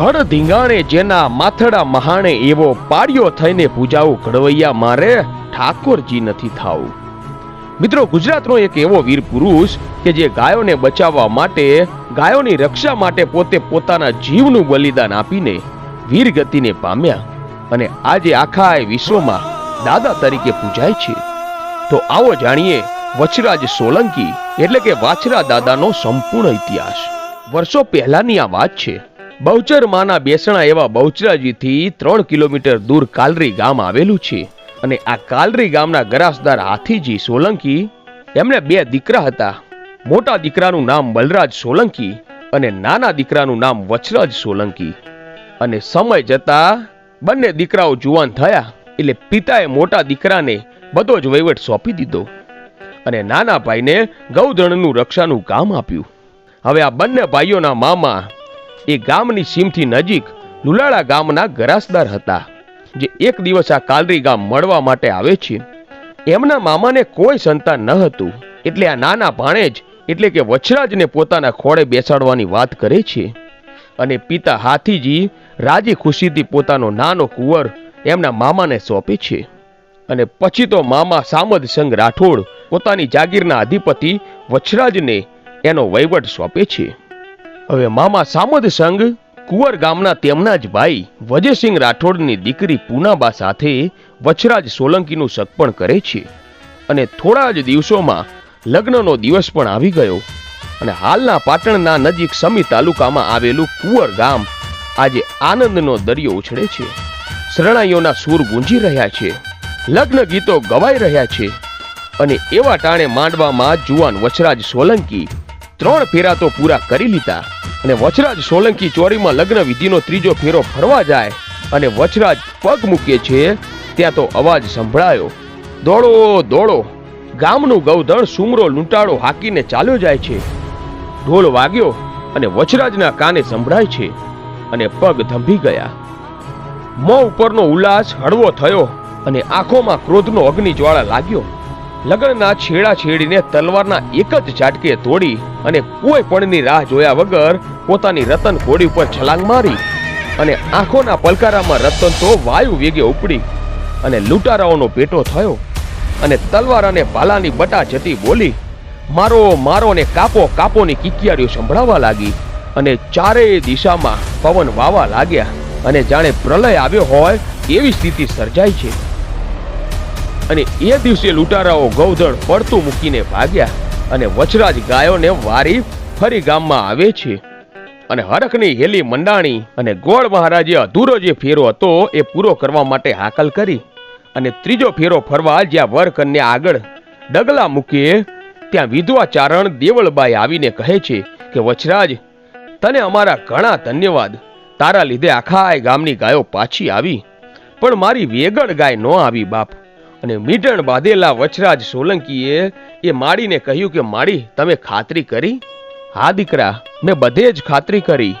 હળ ધીંગાણે જેના માથડા મહાણે એવો પાડ્યો થઈને પૂજાવું ઘડવૈયા મારે ઠાકોરજી નથી થાવું. મિત્રો, ગુજરાતનો એક એવો વીર પુરુષ કે જે ગાયોને બચાવવા માટે, ગાયોની રક્ષા માટે પોતે પોતાના જીવનું બલિદાન આપીને વીર ગતિને પામ્યા અને આજે આખા વિશ્વમાં દાદા તરીકે પૂજાય છે. તો આવો જાણીએ વચરાજ સોલંકી એટલે કે વાછરા દાદાનો સંપૂર્ણ ઇતિહાસ. વર્ષો પહેલાની આ વાત છે. બહુચર માના બેસણા એવા બહુચરાજીથી ત્રણ કિલોમીટર દૂર કાલરી ગામ આવેલું છે. અને આ કાલરી ગામના ગરાસદાર હાથીજી સોલંકી એમને બે દીકરા હતા. મોટા દીકરાનું નામ બલરાજ સોલંકી અને નાના દીકરાનું નામ વચરાજ સોલંકી. અને સમય જતા બંને દીકરાઓ જુવાન થયા એટલે પિતાએ મોટા દીકરાને બધો જ વહીવટ સોંપી દીધો. અને નાના ભાઈને ગૌધણનું રક્ષાનું કામ આપ્યું. હવે આ બંને ભાઈઓના મામા એ ગામની સીમથી નજીક લુલાળા ગામના ગરાસદાર હતા, જે એક દિવસ આ કાલરી ગામ મળવા માટે આવે છે. એમના મામાને કોઈ સંતાન ન હતું, એટલે આ નાના ભાણેજ, એટલે કે વછરાજને પોતાના ખોળે બેસાડવાની વાત કરે છે. અને પિતા હાથીજી રાજી ખુશીથી પોતાનો નાનો કુંવર એમના મામાને સોંપે છે. અને પછી તો મામા સામદ સંઘ રાઠોડ પોતાની જાગીરના અધિપતિ વછરાજને એનો વહીવટ સોંપે છે. હવે મામા સામદ સંઘ, કુંવર ગામના તેમના જ ભાઈ વજયસિંહ રાઠોડની દીકરી પૂનાબા સાથે વછરાજ સોલંકીનું સગપણ કરે છે. અને થોડા જ દિવસોમાં લગ્નનો દિવસ પણ આવી ગયો અને હાલના પાટણના નજીક સમી તાલુકામાં આવેલું કુંવર ગામ આજે આનંદનો દરિયો ઉછળે છે. શરણાઈઓના સૂર ગુંજી રહ્યા છે. લગ્ન ગીતો ગવાઈ રહ્યા છે. અને એવા ટાણે માંડવામાં જુવાન વચરાજ સોલંકી ત્રણ ફેરા તો પૂરા કરી લીધા. અને વચરાજ સોલંકી ચોરીમાં લગ્ન વિધિનો ત્રીજો ફેરો ફરવા જાય અને વચરાજ પગ મૂકે છે, ત્યાં તો અવાજ સંભળાયો. દોડો દોડો. ગામનું ગૌધણ સુમરો લૂંટાળો હાકીને ચાલ્યો જાય છે. ઢોલ વાગ્યો અને વચરાજના કાને સંભળાય છે અને પગ ધંભી ગયા. મોં ઉપરનો ઉલ્લાસ હળવો થયો અને આંખોમાં ક્રોધનો અગ્નિ જ્વાળા લાગ્યો. લગ્નના છેડા છેડીને તલવારના એક જ ઝાટકે તોડી અને કોઈ પણની રાહ જોયા વગર પોતાની રતન ઘોડી ઉપર છલાંગ મારી અને આંખોના પલકારામાં રતન તો વાયુ વેગે ઉપડી અને લૂંટારાઓનો પેટો થયો અને તલવાર અને ભાલાની બટા જતી બોલી, મારો મારો ને કાપો, કાપોની કિકિયારીઓ સંભળાવા લાગી અને ચારેય દિશામાં પવન વાવા લાગ્યા અને જાણે પ્રલય આવ્યો હોય એવી સ્થિતિ સર્જાઈ છે. અને એ દિવસે લૂંટારાઓ ગૌધણ પડતું મૂકીને ભાગ્યા અને વચરાજ ગાયોને વારી ફરી ગામમાં આવે છે. અને હરખની હેલી મંડાણી અને ગોળ મહારાજે અધૂરો જે ફેરો હતો એ પૂરો કરવા માટે હાકલ કરી. અને ત્રીજો ફેરો ફરવા જ્યાં વર કન્યા આગળ ડગલા મૂકીએ ત્યાં વિધવા ચારણ દેવળબાઈ આવીને કહે છે કે, વચરાજ, તને અમારા ઘણા ધન્યવાદ. તારા લીધે આખા ગામની ગાયો પાછી આવી. પણ મારી વેગળ ગાય ન આવી બાપ. અને મીટણ બાંધેલા વચરાજ સોલંકીએ એ માડીને કહ્યું કે, માડી, તમે ખાતરી કરી? હા, દીકરા, મેં બધે જ ખાતરી કરી.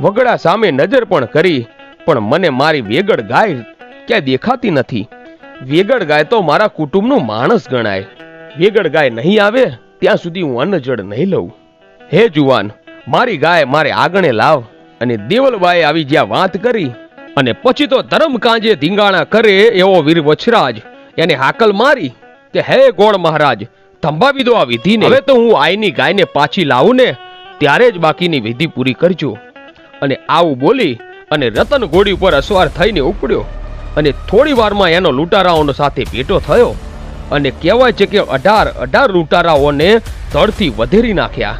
વગડા સામે નજર પણ કરી, પણ મને મારી વેગળ ગાય ક્યાંય દેખાતી નથી. વેગળ ગાય તો મારા કુટુંબનું માણસ ગણાય. વેગળ ગાય નહીં આવે, ત્યાં સુધી હું અન્નજળ નહીં લઉં. હે જુવાન, મારી ગાય મારે આગણે લાવ. અને દેવલબાએ આવી જ્યાં વાત કરી, અને પછી તો ધરમ કાંજે ધીંગાણા કરે એવો વીર વછરાજ એને હાકલ મારી કે હે ગોળ મહારાજ થંભાવી દો આ વિધિને. હવે તો હું આઈની ગાયને પાછી લાવું ને ત્યારે જ બાકીની વિધિ પૂરી કરજો. અને આવું બોલી અને રતન ઘોડી ઉપર અસવાર થઈને ઉપડ્યો અને થોડી વારમાં એનો લૂંટારાઓનો સાથે ભેટો થયો અને કહેવાય છે કે અઢાર અઢાર લૂંટારાઓને તળથી વધેરી નાખ્યા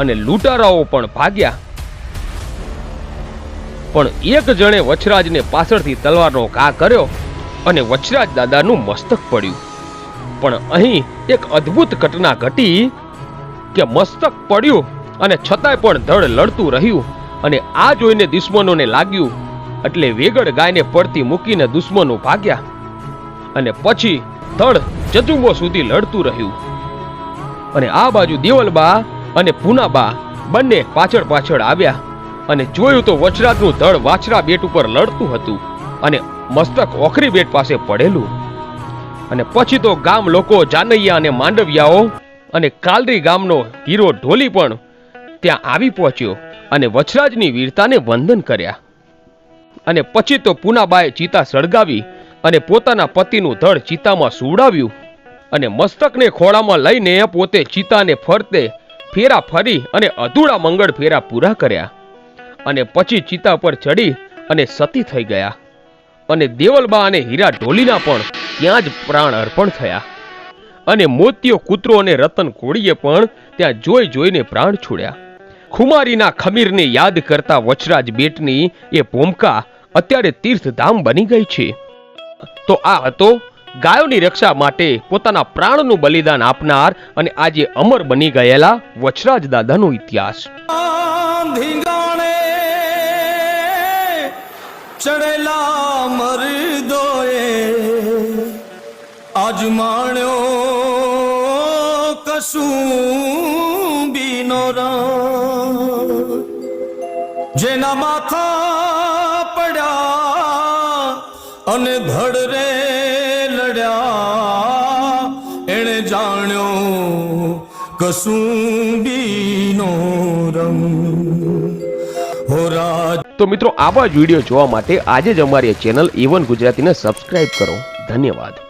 અને લૂંટારાઓ પણ ભાગ્યા. પણ એક જણે વછરાજને પાછળથી તલવારનો ઘા કર્યો અને વચરાજ દાદાનું મસ્તક પડ્યું. પણ અહીં એક અદ્ભુત ઘટના ઘટી કે મસ્તક પડ્યું અને છતાંય પણ ધડ લડતું રહ્યું અને આ જોઈને દુશ્મનોને લાગ્યું. એટલે વેગળ ગાયને પડતી મૂકીને દુશ્મનો ભાગ્યા અને પછી ધડ જજુંબો સુધી લડતું રહ્યું. અને આ બાજુ દેવલબા અને પૂનાબા બંને પાછળ પાછળ આવ્યા અને જોયું તો વચરાજનું ધડ વાછરા બેટ ઉપર લડતું હતું. અને મસ્તક ઓખરી બેટ પાસે પડેલું. અને પછી તો ગામ લોકો જાનૈયા અને માંડવિયાઓ અને કાલરી ગામનો હીરો ઢોલી પણ ત્યાં આવી પહોંચ્યો અને વછરાજની વીરતાને વંદન કર્યા. અને પછી તો પૂનાબાએ ચિતા સળગાવી અને પોતાના પતિનું ધડ ચિતામાં સુવડાવ્યું અને મસ્તકને ખોળામાં લઈને પોતે ચિતાને ફરતે ફેરા ફરી અને અધૂરા મંગળ ફેરા પૂરા કર્યા. અને પછી ચિતા પર ચડી અને સતી થઈ ગયા. અને દેવલબા અને હીરા ઢોલીના પણ ત્યાં જ પ્રાણ અર્પણ થયા. અને મોતીયો કૂતરો અને રતન કોળીએ પણ ત્યાં જોઈ જોઈને પ્રાણ છોડ્યા. ખુમારીના ખમીરને યાદ કરતા વચરાજ બેટની એ ભૂમકા અત્યારે તીર્થધામ બની ગઈ છે. તો આ હતો ગાયોની રક્ષા માટે પોતાના પ્રાણનું બલિદાન આપનાર અને આજે અમર બની ગયેલા વચરાજ દાદાનો ઇતિહાસ. ચડેલા મરદોએ આજમાણ્યો કશું બીનો જેના માથા પડ્યા અને ધડ રે લડ્યા, એણે જાણ્યો કશું બીનો રંગ. તો મિત્રો આવા જ વીડિયો જોવા માટે આજે જ અમારી ચેનલ એવન ગુજરાતીને સબસ્ક્રાઇબ કરો. ધન્યવાદ.